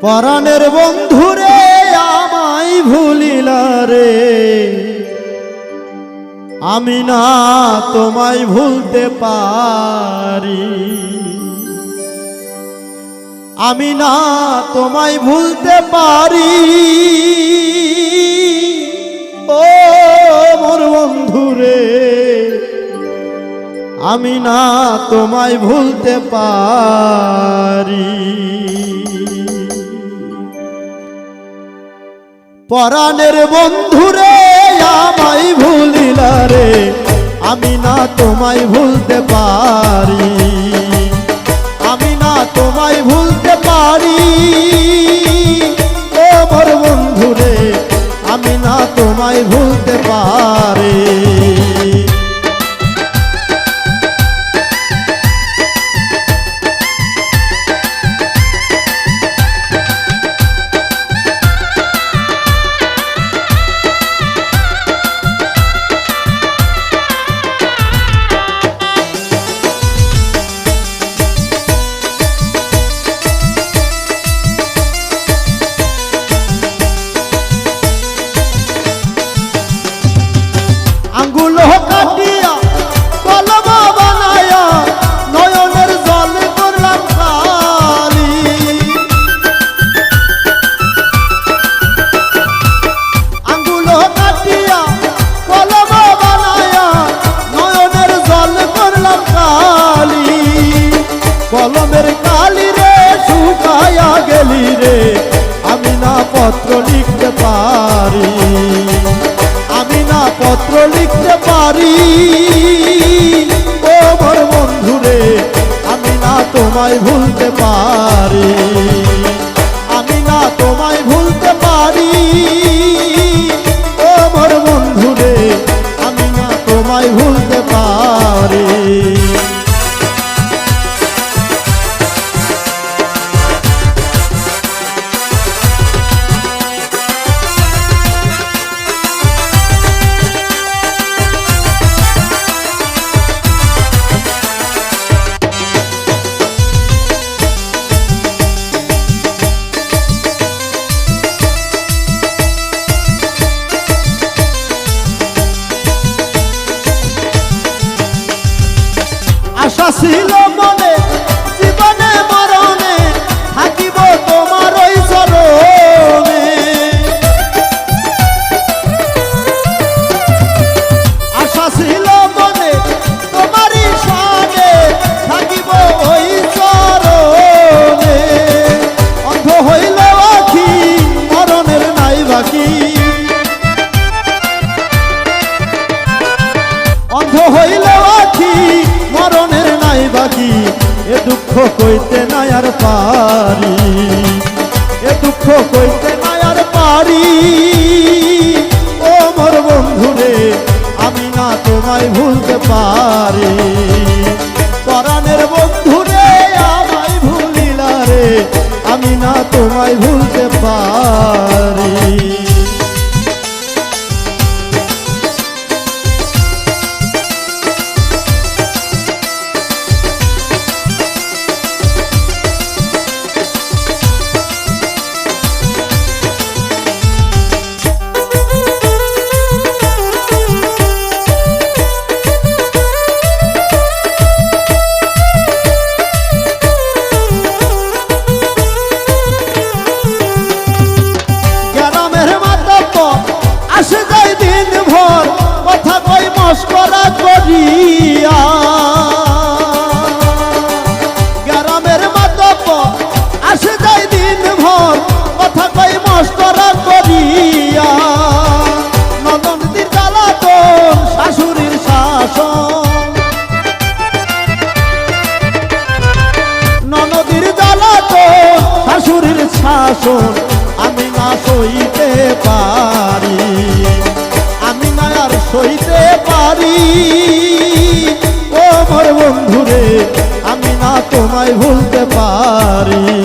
পরাণের বন্ধুরে আমায় ভুলিল রে। আমি না তোমায় ভুলতে পারি। আমি না তোমায় ভুলতে পারি। ও মোর বন্ধুরে, আমি না তোমায় ভুলতে পারি। পরাণের বন্ধুরে, আমায় ভুলিলা রে। আমি না তোমায় ভুলতে পারি। আমি না তোমায় ভুলতে পারি। ও মোর বন্ধুরে, আমি না তোমায় ভুলতে পারি। কলম বানায়া নয়নের জল করলাম কালি। কলমের কালি রে, শুকায়া গেলি রে, আমি না পত্র লিখতে পারি। আমি না পত্র লিখতে পারি। ও মোর বন্ধুরে, আমি না তোমায় ভুলতে পারি। আশা ছিল মনে, জীবনে মরণে থাকিব তোমার ওই চরণে। আশা ছিল মনে তোমারই সামনে থাকিব ওই চরণে। অন্ধ হইল আখি, মরণের নাই বাকি। অন্ধ হইল আখি, মরণের বাকি এ দুঃখ কইতে নাই আর পারি। এ দুঃখ কইতে নাই আর পারি। ও মোর বন্ধুরে, আমি না তোমায় ভুলতে পারি। পরাণের বন্ধুরে, আমায় ভুলিলা রে, আমি না তোমায় ভুলতে পারি। শাশুড়ির আমি না সইতে পারি। আমি না আর সইতে পারি। ও মোর বন্ধুরে, আমি না তোমায় ভুলতে পারি।